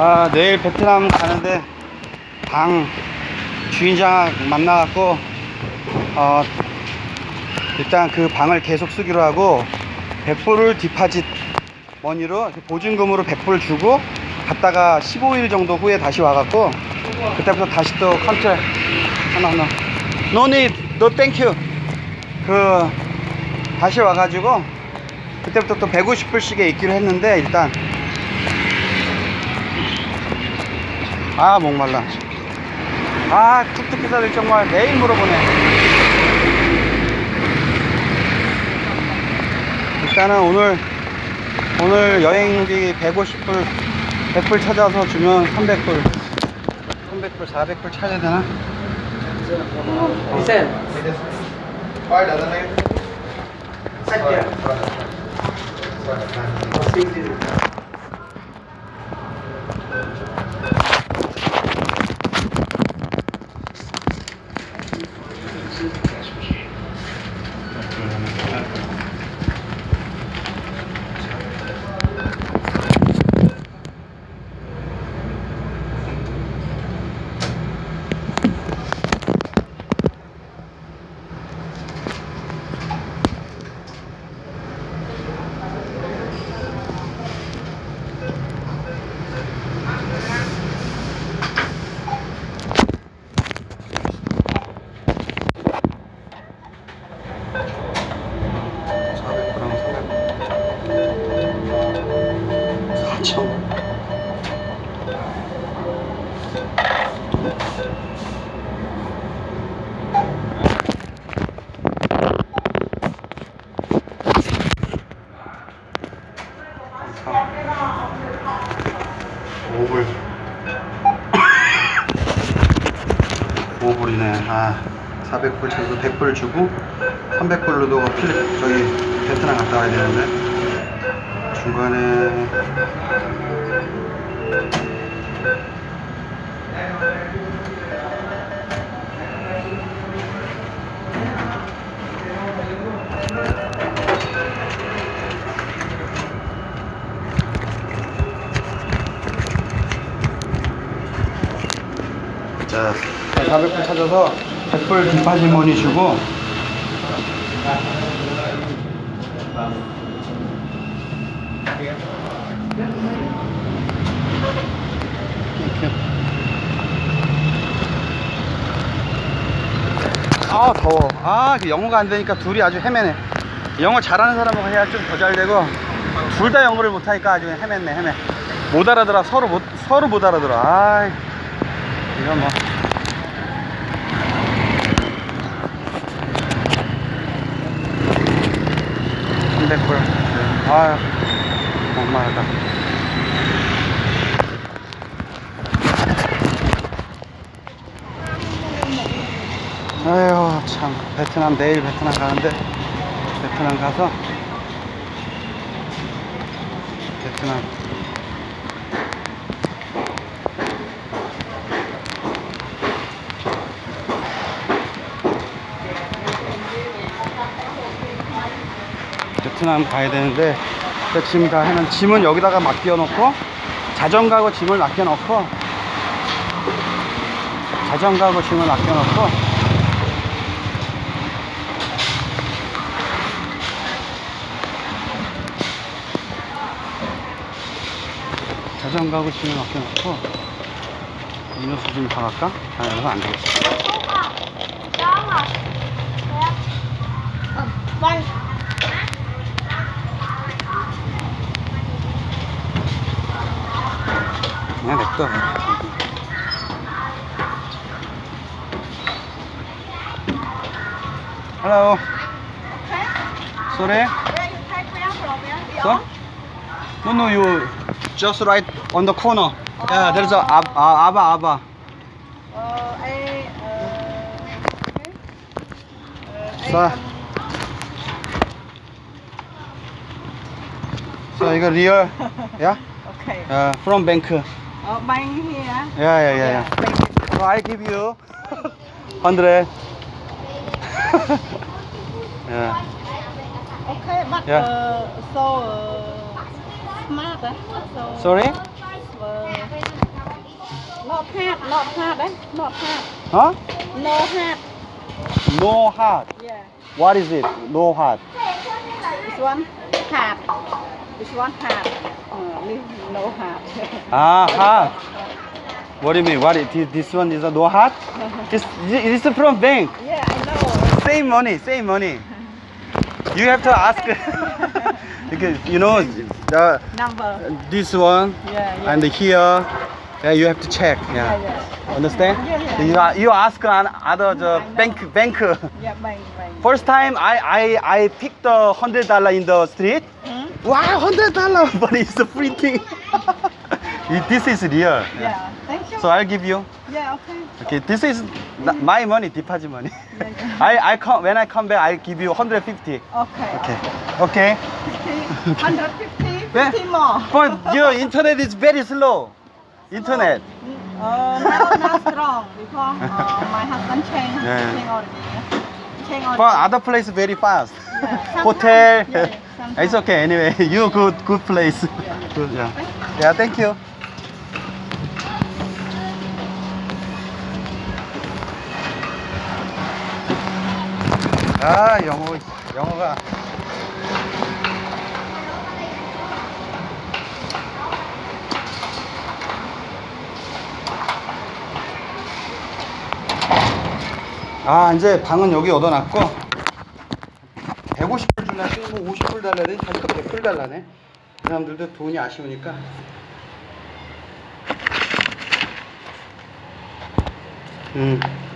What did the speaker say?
아, 내일 베트남 가는데 방 주인장 만나갖고 어, 일단 그 방을 계속 쓰기로 하고 100불을 디파짓 머니로 보증금으로 100불 주고 갔다가 15일 정도 후에 다시 와갖고 그때부터 다시 또 컨트롤 하나 하나. No need. No thank you. 그 다시 와가지고 그때부터 또 150불씩에 있기로 했는데 일단 아 목말라. 아 툭툭 기사들 정말 매일 물어보네. 일단은 오늘 오늘 여행비 150불 100불 찾아서 주면 300불. 300불 400불 찾아야 되나? Vicent 오불 오불이네 아 400불 쳐서 100불 주고 300불로도 필립 저기 베트남 갔다 와야 되는데 중간에. 자 400불 찾아서 100불 뒷파진 머니 주고 아 더워. 아그 영어가 안 되니까 둘이 아주 헤매네. 영어 잘하는 사람하고 해야 좀 더 잘 되고 둘 다 영어를 못하니까 아주 헤맸네 헤매. 못 알아들어. 서로 못 서로 못 알아들어. 아 이건 뭐300불 네. 아유 목말하다. 아유 참. 베트남 내일 베트남 가는데 베트남 가서 베트남. 베트남 가야 되는데 그 짐 다 해놓은 짐은 여기다가 맡겨 놓고 자전거하고 짐을 맡겨 놓고 자전거하고 짐을 맡겨 놓고 자전거하고 짐을 맡겨 놓고 음료수 좀 사갈까? 아 이거 안 되겠어 Vâng. 그냥 냅둬 Hello Sorry So? No no you just right on the corner Yeah there's a ab, uh, Aba Aba So So you got real Yeah Okay. uh, From bank Uh, buying here. Yeah, yeah, yeah. yeah. yeah. So I give you 100. yeah. Okay, but yeah. Uh, so uh, smart. Eh? So Sorry? Uh, not hard, not hard, eh? Not hard. Huh? No hard. No hard? Yeah. What is it? No hard. This one? Hard this one hat uh, no hat Ah, heart. What do you mean? What is this, one is a no heart? This this is from bank. yeah I know Same money, same money. You have to ask because you know the number this one yeah yeah and here yeah, you have to check. yeah Yeah. Understand? Yeah, yeah. You, you ask on other the bank bank. yeah bang bang First time I I I picked the hundred dollar in the street. hmm? Wow, hundred dollar, but it's a free thing. this is real. yeah thank you So I'll give you. yeah okay Okay, this is my money, deposit money. Yeah, yeah. I I come when I come back, I'll give you 150. okay Okay. Okay. 150 50 more But your internet is very slow. Internet. Uh, now not strong because uh, my husband changed Yeah. change already. Change already. But other place very fast. Yeah, Hotel. yeah. It's okay anyway. You good good place. Good, yeah. Yeah, thank you. 아 영어 영어가 아 이제 방은 여기 얻어놨고 150 불 줄라 뭐 50불 달라야 돼? 자기가 100불 달라네. 그 사람들도 돈이 아쉬우니까. 음